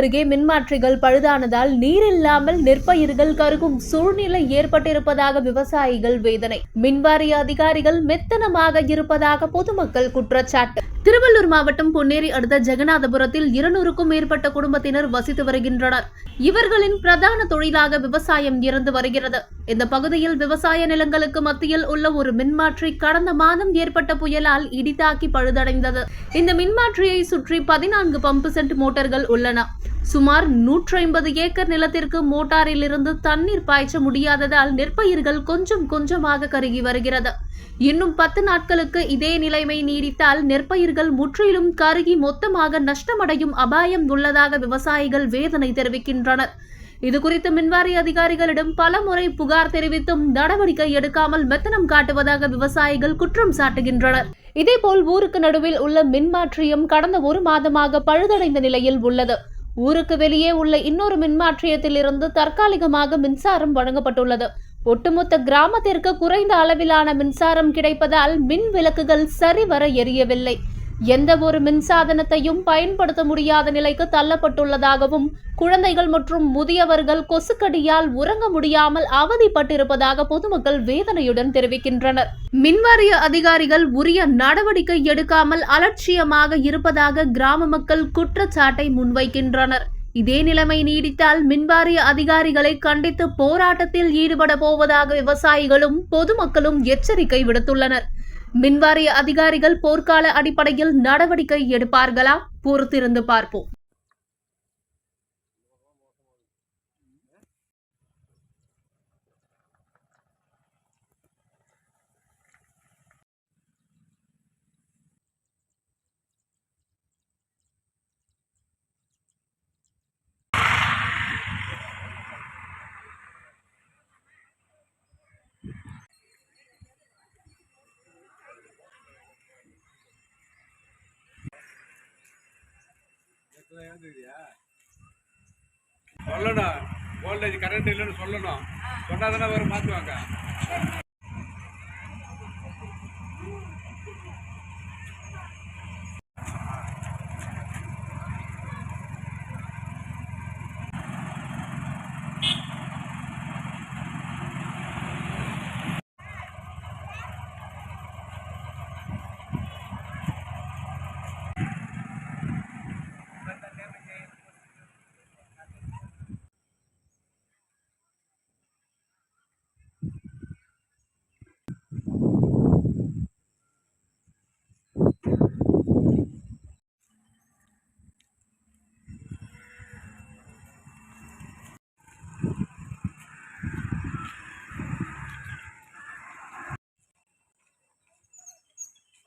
அருகே மின்மாற்றிகள் பழுதானதால் நீர் இல்லாமல் நெற்பயிர்கள் கருகும் சூழ்நிலை ஏற்பட்டிருப்பதாக விவசாயிகள் வேதனை. மின்வாரிய அதிகாரிகள் மெத்தனமாக இருப்பதாக பொதுமக்கள் குற்றச்சாட்டு. திருவள்ளூர் மாவட்டம் பொன்னேரி அடுத்த ஜெகநாதபுரத்தில் இருநூறுக்கும் மேற்பட்ட குடும்பத்தினர் வசித்து வருகின்றனர். இவர்களின் பிரதான தொழிலாக விவசாயம் இருந்து வருகிறது. இந்த பகுதியில் விவசாய நிலங்களுக்கு மத்தியில் உள்ள ஒரு மின்மாற்றி கடந்த மாதம் ஏற்பட்ட புயலால் இடிதாக்கி பழுதடைந்தது. இந்த மின்மாற்றியை சுற்றி பதினான்கு பம்பு சென்ட் மோட்டார்கள் உள்ளன. சுமார் நூற்றி ஐம்பது ஏக்கர் நிலத்திற்கு மோட்டாரில் இருந்து தண்ணீர் பாய்ச்ச முடியாததால் நெற்பயிர்கள் கொஞ்சம் கொஞ்சமாக கருகி வருகிறது. இன்னும் பத்து நாட்களுக்கு இதே நிலைமை நீடித்தால் நெற்பயிர்கள் முற்றிலும் கருகி மொத்தமாக நஷ்டமடையும் அபாயம் உள்ளதாக விவசாயிகள் வேதனை தெரிவிக்கின்றனர். இது குறித்து மின்வாரிய அதிகாரிகளிடம் பல முறை புகார் தெரிவித்தும் நடவடிக்கை எடுக்காமல் மெத்தனம் காட்டுவதாக விவசாயிகள் குற்றம் சாட்டுகின்றனர். இதேபோல் ஊருக்கு நடுவில் உள்ள மின்மாற்றியும் கடந்த ஒரு மாதமாக பழுதடைந்த நிலையில் உள்ளது. ஊருக்கு வெளியே உள்ள இன்னொரு மின்மாற்றியத்திலிருந்து தற்காலிகமாக மின்சாரம் வழங்கப்பட்டுள்ளது. ஒட்டுமொத்த கிராமத்திற்கு குறைந்த அளவிலான மின்சாரம் கிடைப்பதால் மின் விளக்குகள் சரிவர எரியவில்லை. எந்த ஒரு மின்சாதனத்தையும் பயன்படுத்த முடியாத நிலைக்கு தள்ளப்பட்டுள்ளதாகவும் குழந்தைகள் மற்றும் முதியவர்கள் கொசுக்கடியால் உறங்க முடியாமல் அவதிப்பட்டிருப்பதாக பொதுமக்கள் வேதனையுடன் தெரிவிக்கின்றனர். மின்வாரிய அதிகாரிகள் உரிய நடவடிக்கை எடுக்காமல் அலட்சியமாக இருப்பதாக கிராம மக்கள் குற்றச்சாட்டை முன்வைக்கின்றனர். இதே நிலைமை நீடித்தால் மின்வாரிய அதிகாரிகளை கண்டித்து போராட்டத்தில் ஈடுபட போவதாக விவசாயிகளும் பொதுமக்களும் எச்சரிக்கை விடுத்துள்ளனர். மின்வாரிய அதிகாரிகள் போர்க்கால அடிப்படையில் நடவடிக்கை எடுப்பார்களா? பொறுத்திருந்து பார்ப்போம். சொல்லணும். வோல்டேஜ் கரண்ட் இல்லைன்னு சொல்லணும். சொன்னா தானே அவர் மாற்றுவாங்க